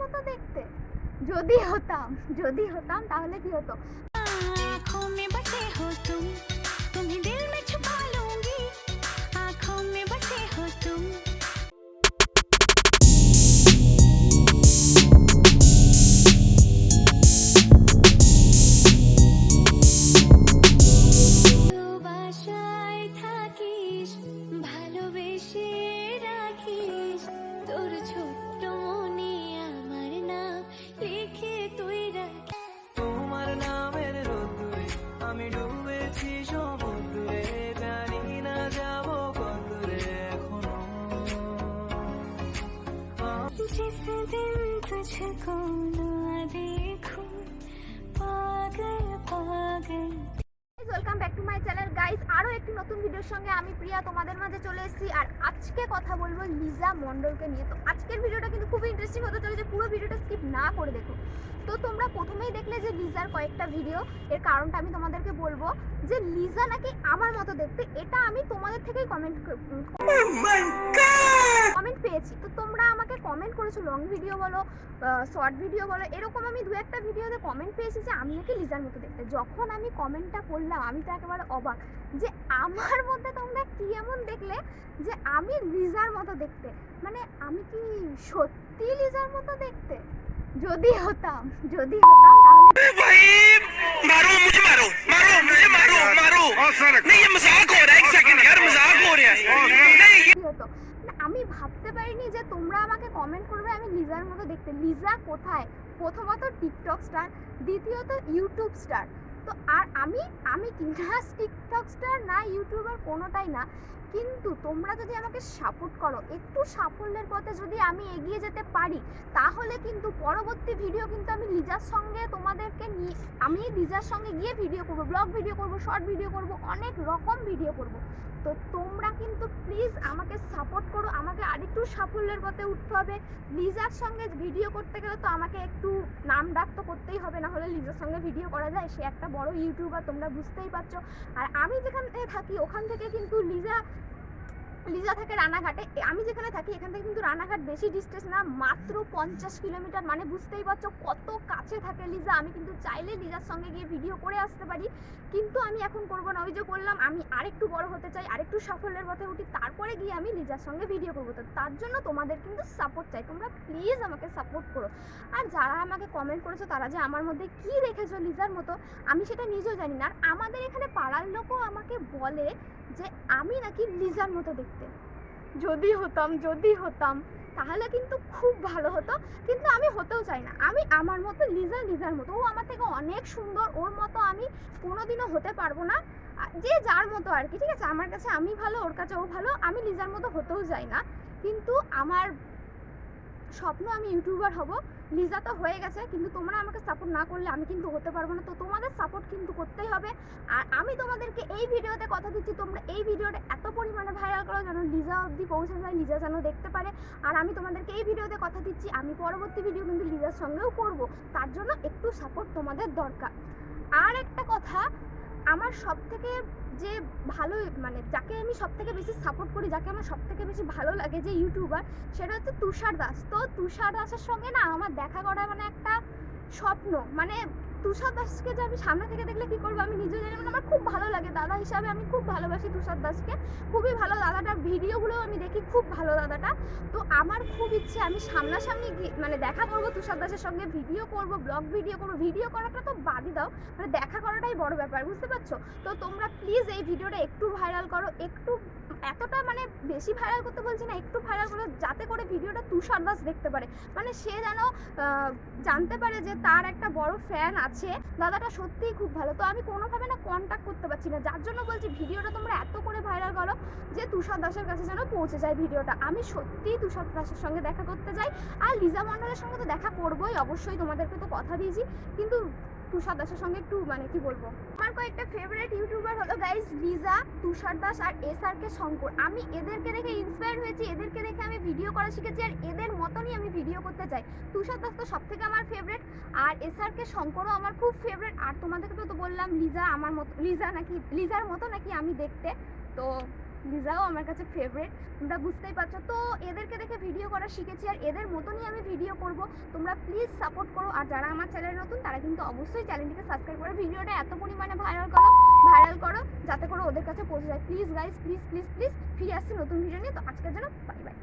মতো দেখতে যদি হতাম যদি হতাম তাহলে কি হতো आँखों में बसे हो तुम तुम्हें तुझको ना देखूं पागल पागल welcome back to my channel guys আরও একটি নতুন ভিডিওর সঙ্গে আমি প্রিয়া তোমাদের মাঝে চলে এসেছি আর আজকে কথা বলব লিজা মণ্ডলকে নিয়ে। তো আজকের ভিডিওটা কিন্তু খুবই ইন্টারেস্টিং হতে চলেছে পুরো ভিডিওটা স্কিপ না করে দেখো। তো তোমরা প্রথমেই দেখলে যে লিজার কয়েকটা ভিডিও এর কারণটা আমি তোমাদেরকে বলব যে লিজা নাকি আমার মতো দেখতে এটা আমি তোমাদের থেকেই কমেন্ট কমেন্ট পেয়েছি। তো তোমরা আমাকে কমেন্ট করেছ লং ভিডিও বলো শর্ট ভিডিও বলো এরকম আমি দু একটা ভিডিওতে কমেন্ট পেয়েছি যে আমি নাকি লিজার মতো দেখতে। যখন আমি কমেন্টটা করলাম আমি তো একেবারে অবাক যে আমার মধ্যে তোমরা কি এমন দেখলে যে আমি লিজার মতো দেখতে মানে আমি কি সত্যি লিজার মতো দেখতে যদি হতাম যদি হতাম তাহলে भाई मारो मुझे मारो मारो मुझे मारो मारो नहीं ये मजाक हो रहा है एक सेकंड यार मजाक हो रहा है नहीं কি হতো না, আমি ভাবতে পারিনি যে তোমরা আমাকে কমেন্ট করবে আমি লিজার মতো দেখতে লিজা কোথায় প্রথমত টিকটক স্টার দ্বিতীয়ত ইউটিউব স্টার তো আর আমি আমি কি না টিকটক স্টার না ইউটিউবার কোনোটাই না কিন্তু তোমরা যদি আমাকে সাপোর্ট করো, একটু সাফল্যের পথে যদি আমি এগিয়ে যেতে পারি, তাহলে কিন্তু পরবর্তী ভিডিও কিন্তু আমি লিজার সঙ্গে তোমাদেরকে নিয়ে, আমি লিজার সঙ্গে গিয়ে ভিডিও করব ব্লগ ভিডিও করব শর্ট ভিডিও করব, অনেক রকম ভিডিও করব। তো তোমরা কিন্তু প্লিজ আমাকে সাপোর্ট করো, আমাকে আরেকটু সাফল্যের পথে উঠতে হবে। লিজার সঙ্গে ভিডিও করতে গেলে তো আমাকে একটু নাম ডাক তো করতেই হবে না হলে লিজার সঙ্গে ভিডিও করা যায়। সে একটা বড় ইউটিউবার তোমরা বুঝতেই পারছ। আর আমি যেখান থেকে থাকি, ওখান থেকে কিন্তু লিজা লিজা থাকে রানাঘাটে আমি যেখানে থাকি, এখান থেকে কিন্তু রানাঘাট বেশি ডিস্টেন্স না, মাত্র পঞ্চাশ কিলোমিটার মানে বুঝতেই পারছ কত কাছে থাকে লিজা। আমি কিন্তু চাইলে লিজার সঙ্গে গিয়ে ভিডিও করে আসতে পারি, কিন্তু আমি এখন করব না। ওই যে বললাম, আমি আরেকটু বড় হতে চাই, আরেকটু সাফল্যের পথে উঠি, তারপরে গিয়ে আমি লিজার সঙ্গে ভিডিও করব। তো তার জন্য তোমাদের কিন্তু সাপোর্ট চাই। তোমরা প্লিজ আমাকে সাপোর্ট করো। আর যারা আমাকে কমেন্ট করেছ, তারা যে আমার মধ্যে কি দেখেছ লিজার মতো, আমি সেটা নিজেও জানি না। আর আমাদের এখানে পাড়ার লোকও আমাকে বলে যে আমি নাকি লিজার মতো দেখতে। যদি হতাম যদি হতাম, তাহলে কিন্তু খুব ভালো হতো। কিন্তু আমি হতেও চাই না। আমি আমার মতো লিজা লিজার মতো। ও আমার থেকে অনেক সুন্দর। ওর মতো আমি কোনোদিনও হতে পারব না। যে যার মতো আর কি। ঠিক আছে? আমার কাছে আমি ভালো, ওর কাছে ও ভালো। আমি লিজার মতো হতেও চাই না। কিন্তু আমার স্বপ্ন আমি ইউটিউবার হব, লিজা তো হয়ে গেছে, কিন্তু তোমরা আমাকে সাপোর্ট না করলে আমি কিন্তু হতে পারব না। তো তোমাদের সাপোর্ট কিন্তু করতেই হবে। আর আমি তোমাদেরকে এই ভিডিওতে কথা দিচ্ছি, তোমরা এই ভিডিওটা এত পরিমাণে ভাইরাল করো যেন লিজা অবধি পৌঁছে যায়, লিজা যেন দেখতে পারে। আর আমি তোমাদেরকে এই ভিডিওতে কথা দিচ্ছি, আমি পরবর্তী ভিডিও কিন্তু লিজার সঙ্গেও করব। তার জন্য একটু সাপোর্ট তোমাদের দরকার। আর একটা কথা, আমার সব থেকে যে ভালো মানে যাকে আমি সব থেকে বেশি সাপোর্ট করি, যাকে আমার সব থেকে বেশি ভালো লাগে যে ইউটিউবার সেটা হচ্ছে তুষার দাস। তো তুষার দাসের সঙ্গে না আমার দেখা করা মানে একটা স্বপ্ন মানে তুষার দাসকে যে আমি সামনে থেকে দেখলে কি করব? আমি নিজেও জানি মানে আমার খুব ভালো লাগে। দাদা হিসাবে আমি খুব ভালোবাসি তুষার দাসকে। খুবই ভালো দাদাটার ভিডিওগুলো আমি দেখি, খুব ভালো দাদাটা। তো আমার খুব ইচ্ছে, আমি সামনাসামনি মানে দেখা করব তুষার দাসের সঙ্গে, ভিডিও করব, ব্লগ ভিডিও করব। ভিডিও করাটা তো বাদই দাও মানে দেখা করাটাই বড় ব্যাপার, বুঝতে পারছ? তো তোমরা প্লিজ এই ভিডিওটা একটু ভাইরাল করো, একটু এতটা মানে বেশি ভাইরাল করতে বলছি না, একটু ভাইরাল করো, যাতে করে ভিডিওটা তুষার দাস দেখতে পারে। মানে সে যেন জানতে পারে যে তার একটা বড় ফ্যান আছে। দাদাটা সত্যিই খুব ভালো। তো আমি কোনোভাবে না কন্ট্যাক্ট করতে পারছি না। যার জন্য বলছি, ভিডিওটা তোমরা এত করে ভাইরাল করো যে তুষার দাসের কাছে যেন পৌঁছে যায় ভিডিওটা। আমি সত্যিই তুষার দাসের সঙ্গে দেখা করতে যাই। আর লিজা মন্ডলের সঙ্গে তো দেখা করবোই। অবশ্যই তোমাদেরকে তো কথা দিয়েছি। কিন্তু তুষার দাসের সঙ্গে একটু মানে কি বলব? আমার কয়েকটা ফেভারিট ইউটিউবার হলো guys Liza, Tushar Das S R K কে শঙ্কর। আমি এদেরকে দেখে ইন্সপায়ার হয়েছি, এদেরকে দেখে আমি ভিডিও করা শিখেছি আর এদের মতনই আমি ভিডিও করতে চাই। তুষার দাস তো সব থেকে আমার ফেভারিট আর এস আর কে শঙ্করও আমার খুব ফেভারিট আর তোমাদেরকে তো বললাম, লিজা আমার মতো, লিজা নাকি, লিজার মতো নাকি আমি দেখতে। তো লিজাও আমার কাছে ফেভারিট তোমরা বুঝতেই পারছ। তো এদেরকে দেখে ভিডিও করা শিখেছি আর এদের মতনই আমি ভিডিও করব। তোমরা প্লিজ সাপোর্ট করো। আর যারা আমার চ্যানেল নতুন, তারা কিন্তু অবশ্যই চ্যানেলটিকে সাবস্ক্রাইব করে। ভিডিওটা এত পরিমাণে ভাইরাল করো ভাইরাল করো, যাতে করে ওদের কাছে পৌঁছে যায়। Please guys please please please ফিরে আসছি নতুন ভিডিও নিয়ে। তো আজকের জন্য বাই বাই